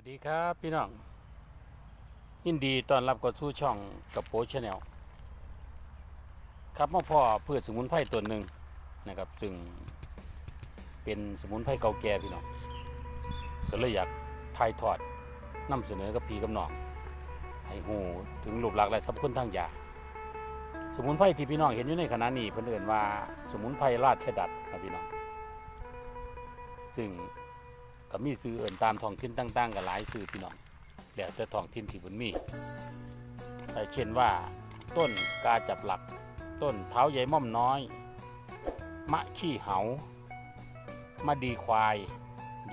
วัสดีครับพี่น้อง ยินดีต้อนรับเข้าสู่ช่องกับโปชแนลครับมาพ่อพืชสมุนไพรตัวหนึ่งนะครับซึ่งเป็นสมุนไพรเก่าแก่พี่น้องก็เลยอยากถ่ายทอดนำเสนอกับพี่กับน้องให้หูถึงรูปลักษณ์และสรรพคุณทางยาสมุนไพรที่พี่น้องเห็นอยู่ในขณะนี้เพิ่นเอ่นว่าสมุนไพรราชดัดครับพี่น้อง ซึ่ง ก็มีซื้อเอิ่นตามท้องถิ่นต่างๆกับหลายซื้อพี่น้องแล้วแต่ท้องถิ่นที่เพิ่นมีแต่เช่นว่าต้นกาจับหลัก ต้นเท้าใหญ่ม่อมน้อย มะขี้เหามะดีควาย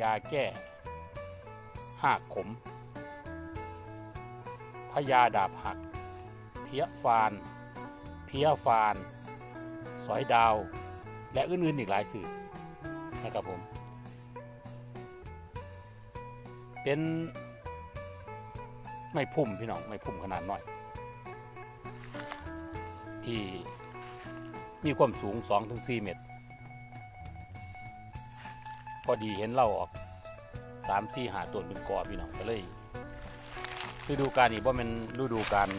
ยาแก้หากขมพญาดาบหัก เพี้ยฟาน เพี้ยฟาน สอยดาว และอื่นๆอีกหลายสื่อนะครับผม เป็นไม่พุ่มพี่น้องไม่พุ่มขนาดน้อย ที่มีความสูง 2-4 เมตร พอดีเห็นเราออก3 4หาต้นเป็นกอพี่น้องก็เลยฤดูกาลนี้ว่าเป็นฤดูกาล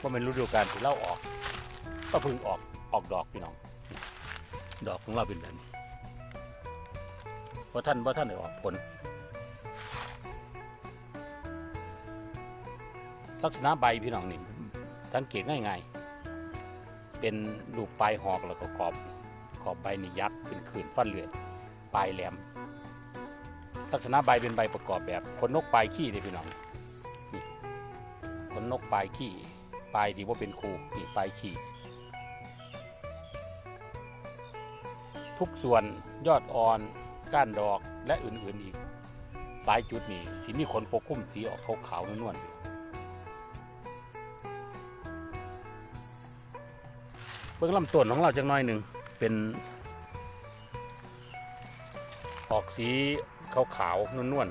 ว่าเป็นฤดูกาลที่เราออก ก็พิ่งออกออกดอกพี่น้อง ดอกของเราเป็นแบบนี้เพราะท่านเพราะท่านได้ออกผล ลักษณะใบพี่น้องนี่สังเกตง่ายๆ เป็นลูกปลายหอกแล้วก็ขอบขอบใบนี่ยัดเป็นขืนฟันเลือยปลายแหลม ลักษณะใบเป็นใบประกอบแบบขนนกปลายขี้เลยพี่น้องนี่ขนนกปลายขี้ปลายที่ว่าเป็นคูนี่ปลายขี้ทุกส่วนยอดอ่อนก้านดอกและอื่นๆอีกหลายจุดนี่ที่มีขนปกคลุมสีออกขาวๆนวลๆ เบื้องลำต้นของเราจังน้อยหนึ่งเป็น ออกสีขาวขาวๆนวล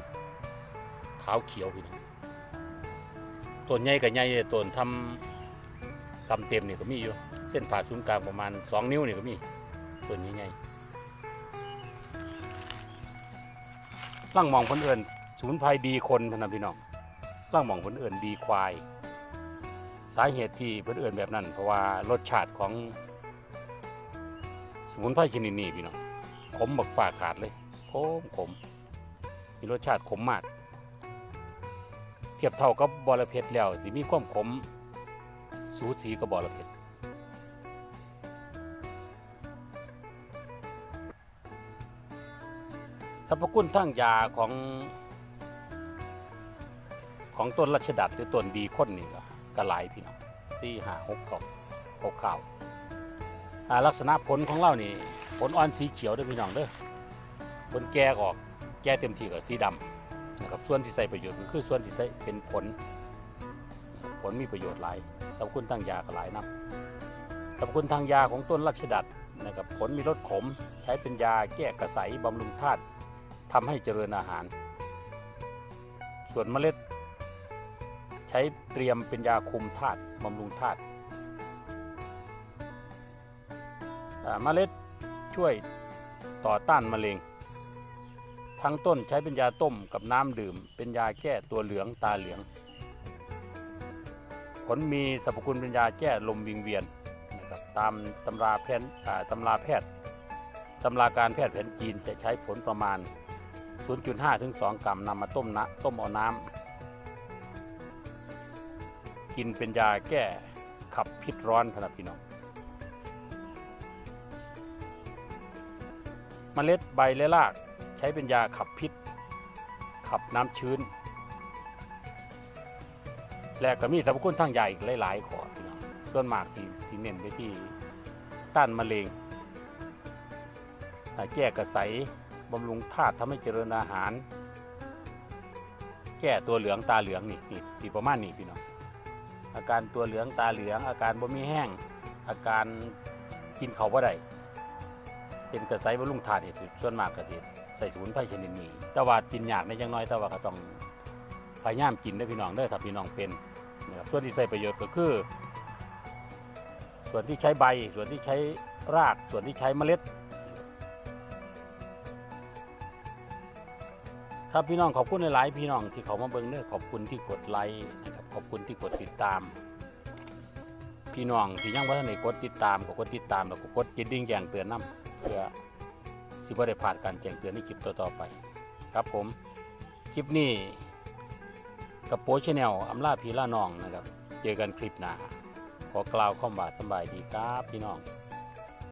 ๆขาวเขียวพี่น้องต้นใหญ่กับใหญ่ต้นทำทำเต็มนี่ก็มีอยู่เส้นผ่าศูนย์กลางประมาณ2นิ้วนี่ก็มีต้นใหญ่ๆล่างมองคนเอื่นศูนย์ภัยดีคนพะนพี่น้องล่างมองคนเอื่นดีควาย สาเหตุที่เพื่อนเอื่นแบบนั้น เพราะว่ารสชาติของสมุนไพรชนิดนี้พี่น้องขมบักฝาขาดเลยขมขมมีรสชาติขมมาก เทียบเท่ากับบอระเพ็ดแล้วที่มีความขมสูสีกับบอระเพ็ดสรรพคุณทางยาของของต้นรัชดัดหรือต้นดีข้นนี่ก็ กระหลายพี่น้องที่หาหกเขาหกข่าวอ่าลักษณะผลของเรานี่ผลอ่อนสีเขียวด้วยพี่น้องเด้อผลแก่ออกแก่เต็มที่ก็สีดำนะครับส่วนที่ใส่ประโยชน์ก็คือส่วนที่ใส่เป็นผล ผลมีประโยชน์หลายสรรพคุณทางยาก็หลายนะสรรพคุณทางยาของต้นรัชดัดนะครับผลมีรสขมใช้เป็นยาแก้กระสายบำรุงธาตุทำให้เจริญอาหาร ส่วนเมล็ด ช้เตรียมเป็นยาคุมธาตุบำรุงธาตุเมล็ดช่วยต่อต้านมะเร็ง ทั้งต้นใช้เป็นยาต้มกับน้ำดื่ม เป็นยาแก้ตัวเหลืองตาเหลือง ผลมีสรรพคุณเป็นยาแก้ลมวิงเวียนนะครับตามตำราแพทย์ตำราแพทย์ตำราการแพทย์แผนจีนจะใช้ผลประมาณ 0.5 ถึง 2 กรัมนำมาต้มนะต้มเอาน้ำ กินเป็นยาแก้ขับพิษร้อนพะนะพี่น้องเมล็ดใบและรากใช้เป็นยาขับพิษ ขับน้ำชื้น และก็มีสรรพคุณทางยาอีกหลายๆขอพี่น้องส่วนมากที่ที่เน้นไปที่ต้านมะเร็งแก้กระใสบำรุงธาตุทำให้เจริญอาหาร แก้ตัวเหลืองตาเหลืองนี่นี่ประมาณนี้พี่น้อง อาการตัวเหลืองตาเหลือง อาการบ่มีแห้ง อาการกินเขาวบ่ได้เป็นกระไสบำรุงธาตุนี่สิส่วนมากก็สิใส่สมุนไพรชนิดนี้แต่ว่ากินยากในจังน้อยแต่ว่าก็ต้องพยายามกินเด้พี่น้องเด้อถ้าพี่น้องเป็นนะครับส่วนที่ใส่ประโยชน์ก็คือ ส่วนที่ใช้ใบส่วนที่ใช้รากส่วนที่ใช้เมล็ด ครับพี่น้องขอบคุณหลาย ๆ พี่น้องที่เขามาเบิ่งเด้อขอบคุณที่กดไลค์ ขอบคุณที่กดติดตาม พี่น้องที่ยังบ่ทันได้กดติดตามก็กดติดตามแล้วก็กดกระดิ่งแจ้งเตือนนํเพื่อสิบ่ได้ผ่านการแจ้งเตือนในคลิปต่อๆไป ครับผมคลิปนี้กับโปชแนลอำลาพีล่าน้องนะครับ เจอกันคลิปหน้าขอกล่าวคำว่าสบายดีครับพี่น้อง